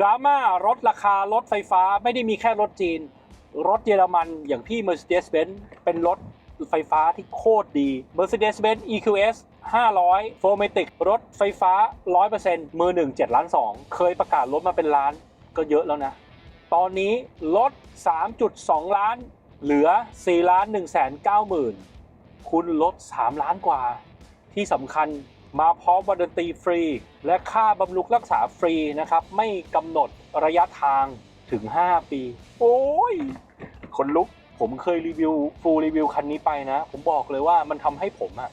ดราม่ารถราคารถไฟฟ้าไม่ได้มีแค่รถจีน รถเยอรมันอย่างพี่ Mercedes-Benz เป็นรถไฟฟ้าที่โคตรดี Mercedes-Benz EQS 500 4 m a t i c รถไฟฟ้า 100%มือ1 7 ล้าน 2 เคยประกาศรถมาเป็นล้านก็เยอะแล้วนะ ตอนนี้ลด 3.2 ล้าน เหลือ 4 ล้าน1แสน9หมื่นคุณลด 3 ล้านกว่า ที่สำคัญ มาพร้อมวันดนตรีฟรี และค่าบำรุงรักษาฟรีนะครับ ไม่กำหนดระยะทางถึง 5 ปี โอ้ยคนลุกผมเคยรีวิวฟูลรีวิวคันนี้ไปนะ ผมบอกเลยว่ามันทำให้ผมอะ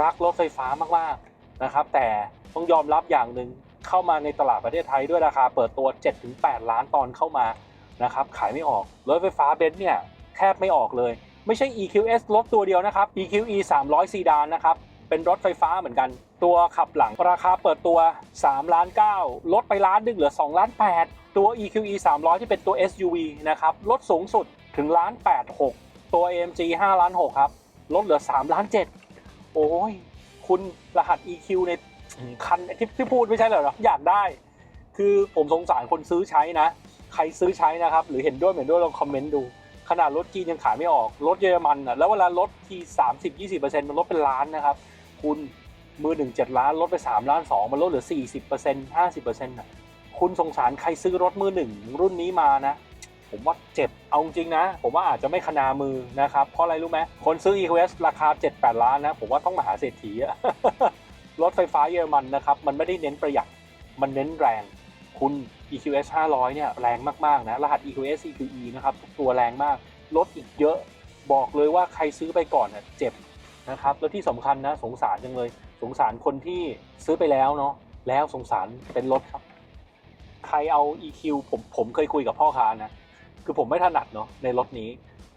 รักรถไฟฟ้ามากๆนะครับ แต่ต้องยอมรับอย่างหนึ่งเข้ามาในตลาดประเทศไทยด้วยราคาเปิดตัว 7-8 ล้านตอนเข้ามานะครับขายไม่ออกรถไฟฟ้าเบนซ์เนี่ยแทบไม่ออกเลย ไม่ใช่ EQS รถตัวเดียวนะครับ EQE 300ซีดานนะครับ เป็นรถไฟฟ้าเหมือนกัน ตัวขับหลังราคาเปิดตัว3ล้าน9ลดไปล้านหนึงเหลือ2ล้าน8ตัว EQE 300 ที่เป็นตัว SUV นะครับลดสูงสุดถึงล้าน8 6 ตัว AMG 5ล้าน6ครับลดเหลือ3ล้าน7โอ้ยคุณรหัส EQ ในคันที่ที่พูดไม่ใช่เหรออยากได้ คือผมสงสารคนซื้อใช้นะ ใครซื้อใช้นะครับ หรือเห็นด้วยไม่เห็นด้วยลองคอมเมนต์ดู ขนาดรถจีนยังขายไม่ออก รถเยอรมันอะแล้วเวลาลดทีสามสิบยี่สิบเปอร์เซ็นต์มันลดเป็นล้านนะครับ คุณมือหนึ่งเจ็ดล้านลดไปสามล้านสองมันลดเหลือสี่สิบเปอร์เซ็นต์ห้าสิบเปอร์เซ็นต์อะคุณสงสารใครซื้อรถมือหนึ่งรุ่นนี้มานะ ผมว่าเจ็บเอาจริงนะ ผมว่าอาจจะไม่ขนามือนะครับ เพราะอะไรรู้ไหมคนซื้อ EQS ราคา 7-8 ล้านนะ ผมว่าต้องมหาเศรษฐีอะรถไฟฟ้าเยอรมันนะครับ มันไม่ได้เน้นประหยัด มันเน้นแรง คุณ EQS 500 เนี่ยแรงมากๆนะ รหัส EQS EQE นะครับทุกตัวแรงมาก รถอีกเยอะ บอกเลยว่าใครซื้อไปก่อนน่ะเจ็บ นะครับแล้วที่สำคัญนะสงสารจังเลย สงสารคนที่ซื้อไปแล้วเนาะแล้วสงสารเป็นรถครับ ใครเอา EQ ผมผมเคยคุยกับพ่อค้านะคือผมไม่ถนัดเนาะในรถนี้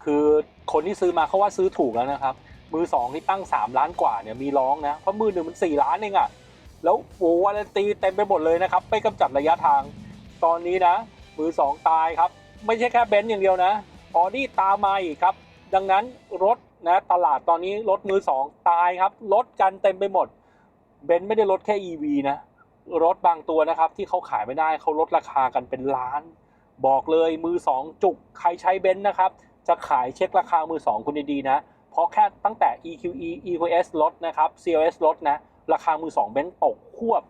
คือคนที่ซื้อมาเขาว่าซื้อถูกแล้วนะครับ มือสองที่ตั้ง 3 ล้านกว่าเนี่ยมีร้องนะเพราะมือหนึ่งมัน 4 ล้านเองอะแล้วโอ้วาเลนตีเต็มไปหมดเลยนะครับไปกำจัดระยะทาง ตอนนี้นะ มือสองตายครับ ไม่ใช่แค่เบนซ์อย่างเดียวนะออดี้ตามมาอีกครับ ดังนั้นรถ นะตลาดตอนนี้รถมือสองตายครับลดกันเต็มไปหมดเบนซ์ไม่ได้ลดแค่ EV นะรถบางตัวนะครับที่เขาขายไม่ได้เขาลดราคากันเป็นล้าน บอกเลยมือสองจุกใครใช้เบนซ์นะครับ จะขายเช็คราคามือสองคุณดีๆนะ เพราะแค่ตั้งแต่ EQE EQS ลดนะครับ CLS ลดนะ ราคามือสองเบนซ์ตกควบ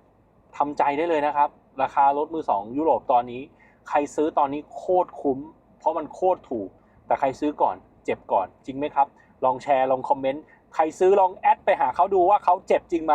ทำใจได้เลยนะครับ ราคารถมือสองยุโรปตอนนี้ ใครซื้อตอนนี้โคตรคุ้ม เพราะมันโคตรถูก แต่ใครซื้อก่อน เจ็บก่อนจริงไหมครับ ลองแชร์ลองคอมเมนต์ใครซื้อลองแอดไปหาเขาดูว่าเขาเจ็บจริงไหม